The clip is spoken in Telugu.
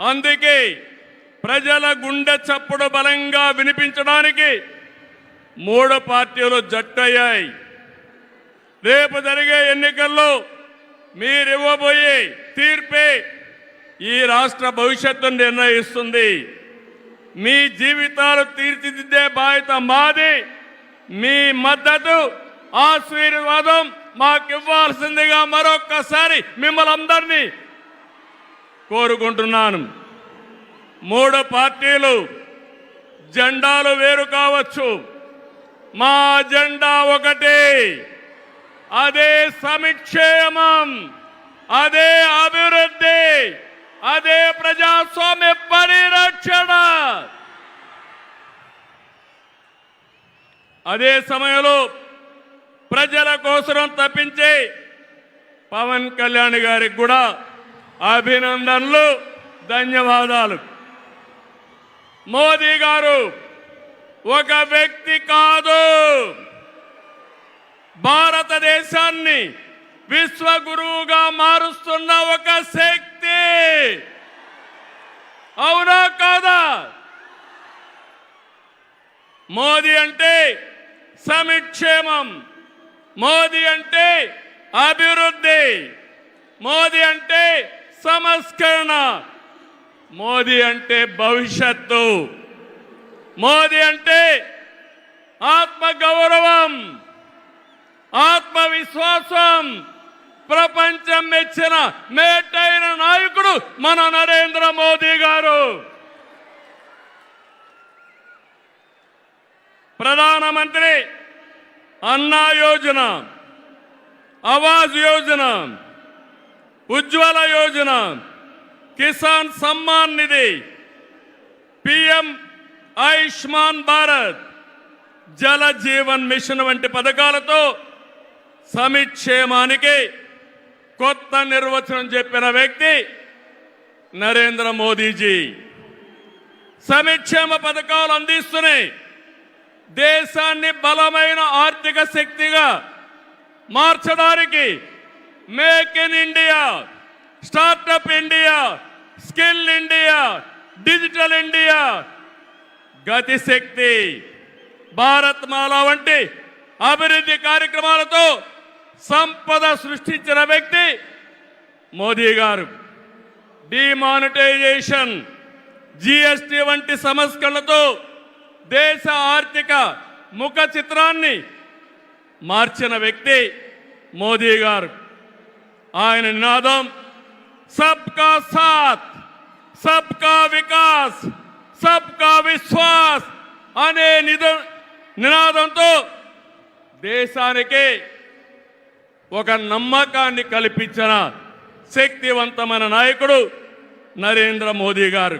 అందుకే ప్రజల గుండె చప్పుడు బలంగా వినిపించడానికి మూడు పార్టీలు జట్టయ్యాయి. రేపు జరిగే ఎన్నికల్లో మీరివ్వబోయే తీర్పే ఈ రాష్ట్ర భవిష్యత్తును నిర్ణయిస్తుంది. మీ జీవితాలు తీర్చిదిద్దే బాధ్యత మాది. మీ మద్దతు ఆశీర్వాదం మాకు ఇవ్వాల్సిందిగా మరొక్కసారి మిమ్మల్ని అందరినీ కోరుకుంటున్నాను. మూడు పార్టీలు జెండాలు వేరు కావచ్చు. మా జెండా ఒకటే. అదే సమిక్షేమం అదే అభివృద్ధి అదే ప్రజాస్వామ్య పరిరక్షణ. అదే సమయంలో ప్రజల కోసం తప్పించే పవన్ కళ్యాణ్ గారికి కూడా అభినందనలు ధన్యవాదాలు. మోదీ గారు ఒక వ్యక్తి కాదు. భారతదేశాన్ని విశ్వగురువుగా మారుస్తున్న ఒక శక్తి. అవునా కాదా? మోదీ అంటే సమిక్షేమం. మోదీ అంటే అభివృద్ధి. మోదీ అంటే సంస్కరణ. మోదీ అంటే భవిష్యత్తు. మోదీ అంటే ఆత్మ గౌరవం ఆత్మవిశ్వాసం. ప్రపంచం మెచ్చిన మేటైన నాయకుడు మన నరేంద్ర మోదీ గారు. ప్రధానమంత్రి అన్నా యోజన ఆవాజ్ యోజన. ఉజ్వల యోజన కిసాన్ సమ్మాన్ నిధి పిఎం ఆయుష్మాన్ భారత్ జల జీవన్ మిషన్ వంటి పథకాలతో సమిక్షేమానికి కొత్త నిర్వచనం చెప్పిన వ్యక్తి నరేంద్ర మోదీజీ. సమిక్షేమ పథకాలు అందిస్తున్నాయి. దేశాన్ని బలమైన ఆర్థిక శక్తిగా మార్చడానికి make in India startup India skill India digital India. Gatishakti Bharatmala వంటి అభివృద్ధి కార్యక్రమాలతో సంపద సృష్టించిన వ్యక్తి మోదీ గారు. డిమానిటైజేషన్ జిఎస్టి వంటి సంస్కరణలతో దేశ ఆర్థిక ముఖ చిత్రాన్ని మార్చిన వ్యక్తి మోదీ గారు. ఆయన నినాదం సబ్కా సాత్ సబ్కా వికాస్ సబ్కా విశ్వాస్ అనే నిద నినాదంతో దేశానికి ఒక నమ్మకాన్ని కల్పించిన శక్తివంతమైన నాయకుడు నరేంద్ర మోదీ గారు.